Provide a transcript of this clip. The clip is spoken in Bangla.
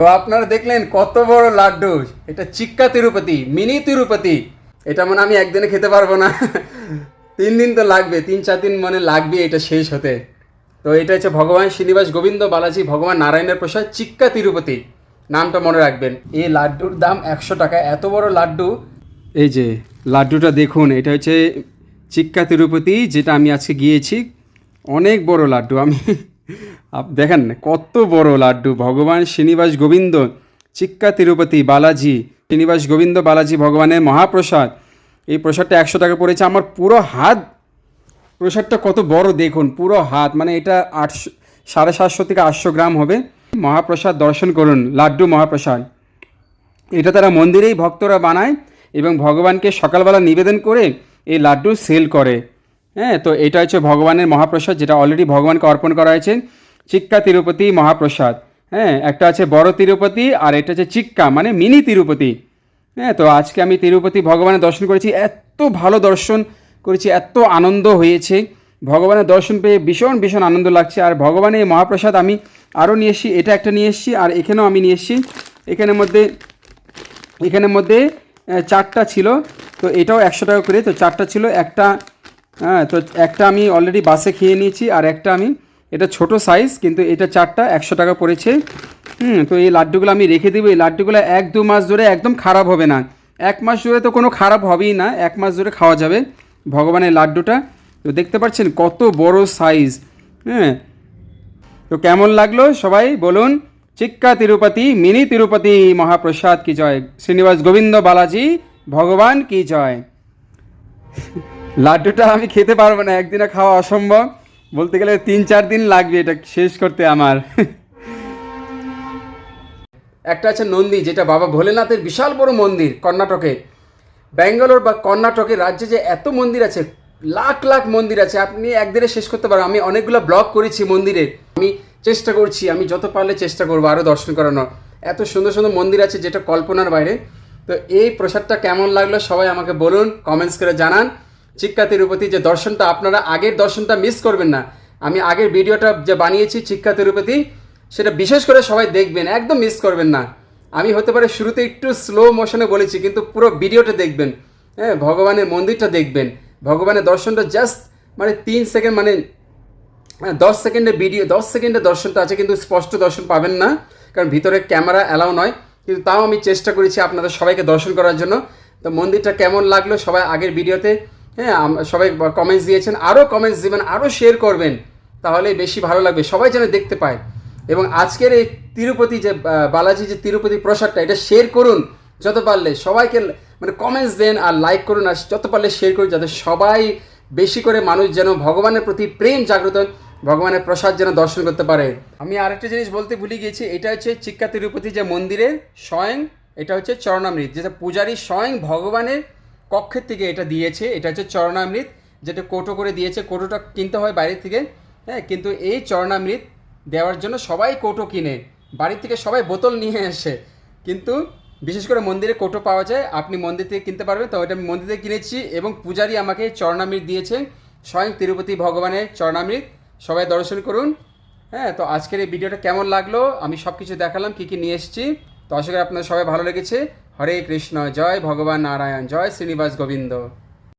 তো আপনারা দেখলেন কত বড় লাড্ডু। এটা চিক্কা তিরুপতি মিনি তিরুপতি এটা মনে আমি একদিনে খেতে পারব না। তিন দিন তো লাগবে, তিন, চার দিন মানে লাগবে এটা শেষ হতে। তো এটা হচ্ছে ভগবান শ্রীনিবাস গোবিন্দ বালাজি, ভগবান নারায়ণের প্রসাদ চিক্কা তিরুপতি নামটা মনে রাখবেন। এই লাড্ডুর দাম একশো টাকা, এত বড় লাড্ডু। এই যে লাড্ডুটা দেখুন, এটা হচ্ছে চিক্কা তিরুপতি যেটা আমি আজকে গিয়েছি। অনেক বড় লাড্ডু আমি। দেখেন কত বড় লাড্ডু। ভগবান শ্রীনিবাস গোবিন্দ, চিক্কা তিরুপতি বালাজি, শ্রীনিবাস গোবিন্দ বালাজি ভগবানের মহাপ্রসাদ। এই প্রসাদটা একশো টাকা পড়েছে। আমার পুরো হাত, প্রসাদটা কত বড় দেখুন, পুরো হাত। মানে এটা আটশো, সাড়ে সাতশো থেকে আটশো গ্রাম হবে। মহাপ্রসাদ দর্শন করুন, লাড্ডু মহাপ্রসাদ। এটা তারা মন্দিরেই ভক্তরা বানায় এবং ভগবানকে সকালবেলা নিবেদন করে এই লাড্ডু সেল করে। হ্যাঁ তো এটা হচ্ছে ভগবানের মহাপ্রসাদ, যেটা অলরেডি ভগবানকে অর্পণ করা হয়েছে। চিক্কা তিরুপতি মহাপ্রসাদ। হ্যাঁ একটা আছে বড় তিরুপতি আর এটা হচ্ছে চিক্কা মানে মিনি তিরুপতি। হ্যাঁ তো আজকে আমি তিরুপতি ভগবানের দর্শন করেছি, এত ভালো দর্শন করেছি, এত আনন্দ হয়েছে। ভগবানের দর্শন পেয়ে ভীষণ ভীষণ আনন্দ লাগছে। আর ভগবানের মহাপ্রসাদ আমি আরও নিয়ে এসেছি, এটা একটা নিয়ে এসেছি, আর এখানেও আমি নিয়ে এসেছি। এখানের মধ্যে এখানের মধ্যে চারটা ছিল, তো এটাও একশো টাকা করে, তো চারটা ছিল, একটা হ্যাঁ তো একটা আমি অলরেডি বাসে খেয়ে নিয়েছি, আর একটা আমি এটা ছোট সাইজ কিন্তু এটা চারটা, একশো টাকা পড়েছে। হুম, তো এই লাড্ডুগুলো আমি রেখে দেবো। এই লাড্ডুগুলো এক দু মাস ধরে একদম খারাপ হবে না। এক মাস ধরে তো কোনো খারাপ হবেই না, এক মাস ধরে খাওয়া যাবে ভগবানের লাড্ডুটা। তো দেখতে পাচ্ছেন কত বড় সাইজ হ্যাঁ তো কেমন লাগল সবাই বলুন। চিক্কা তিরুপতি, মিনি তিরুপতি, মহাপ্রসাদ কি জয়। শ্রীনিবাস গোবিন্দ বালাজি, ভগবান কি জয়। লাড্ডুটা আমি খেতে পারব না, একদিনে খাওয়া অসম্ভব। বলতে গেলে তিন, চার দিন লাগবে এটা শেষ করতে আমার। একটা আছে নন্দী, যেটা বাবা ভোলেনাথের বিশাল বড় মন্দির কর্ণাটকে। ব্যাঙ্গালোর বা কর্ণাটকের রাজ্যে যে এত মন্দির আছে, লাখ লাখ মন্দির আছে, আপনি একদিনে শেষ করতে পারেন আমি অনেকগুলো ব্লগ করেছি মন্দিরে। আমি চেষ্টা করছি, আমি যত পারলে চেষ্টা করব আরও দর্শন করানোর। এত সুন্দর সুন্দর মন্দির আছে যেটা কল্পনার বাইরে। তো এই প্রসাদটা কেমন লাগল সবাই আমাকে বলুন কমেন্টস করে জানান। চিক্কা তিরুপতি যে দর্শনটা আপনারা আগের দর্শনটা মিস করবেন না। আমি আগের ভিডিওটা যে বানিয়েছি চিক্কা তিরুপতি সেটা বিশেষ করে সবাই দেখবেন একদম মিস করবেন না। আমি হতে পারে শুরুতে একটু স্লো মোশনে বলেছি কিন্তু পুরো ভিডিওটা দেখবেন। হ্যাঁ ভগবানের মন্দিরটা দেখবেন। ভগবানের দর্শনটা জাস্ট মানে তিন সেকেন্ড মানে হ্যাঁ, দশ সেকেন্ডের ভিডিও দশ সেকেন্ডের দর্শনটা আছে কিন্তু স্পষ্ট দর্শন পাবেন না কারণ ভিতরে ক্যামেরা অ্যালাউ নয়। কিন্তু তাও আমি চেষ্টা করেছি আপনাদের সবাইকে দর্শন করার জন্য। তো মন্দিরটা কেমন লাগল সবাই আগের ভিডিওতে হ্যাঁ সবাই কমেন্টস দিয়েছেন আরও কমেন্টস দিবেন আরও শেয়ার করবেন, তাহলে বেশি ভালো লাগবে, সবাই যেন দেখতে পায়। এবং আজকের এই তিরুপতি যে বালাজি যে তিরুপতি প্রসাদটা, এটা শেয়ার করুন, যত পারলে। সবাইকে মানে কমেন্টস দেন আর লাইক করুন, আর যত পারলে শেয়ার করুন, যাতে সবাই বেশি করে মানুষ যেন ভগবানের প্রতি প্রেম জাগ্রত ভগবানের প্রসাদ যেন দর্শন করতে পারে। আমি আরেকটা জিনিস বলতে ভুলে গিয়েছি, এটা হচ্ছে চিক্কা তিরুপতি যে মন্দিরের স্বয়ং, এটা হচ্ছে চরণামৃত, যেটা পূজারী স্বয়ং ভগবানের কক্ষের থেকে এটা দিয়েছে, এটা হচ্ছে চরণামৃত, যেটা কোটো করে দিয়েছে, কোটোটা কিনতে হয় বাইরে থেকে হ্যাঁ কিন্তু এই চরণামৃত দেওয়ার জন্য সবাই কোটো কিনে, বাড়ির থেকে সবাই বোতল নিয়ে আসে, কিন্তু বিশেষ করে মন্দিরে কোটো পাওয়া যায়, আপনি মন্দির থেকে কিনতে পারবেন, তো এটা আমি মন্দির থেকে কিনেছি এবং পূজারি আমাকে চরণামৃত দিয়েছে, স্বয়ং তিরুপতি ভগবানের চরণামৃত, সবাই দর্শন করুন হ্যাঁ তো আজকের এই ভিডিওটা কেমন লাগল, আমি সব কিছু দেখালাম, কী কী নিয়ে এসেছি, তো আশা করি আপনাদের সবাই ভালো লেগেছে হরে কৃষ্ণ জয় ভগবান নারায়ণ জয় শ্রীনিবাস গোবিন্দ।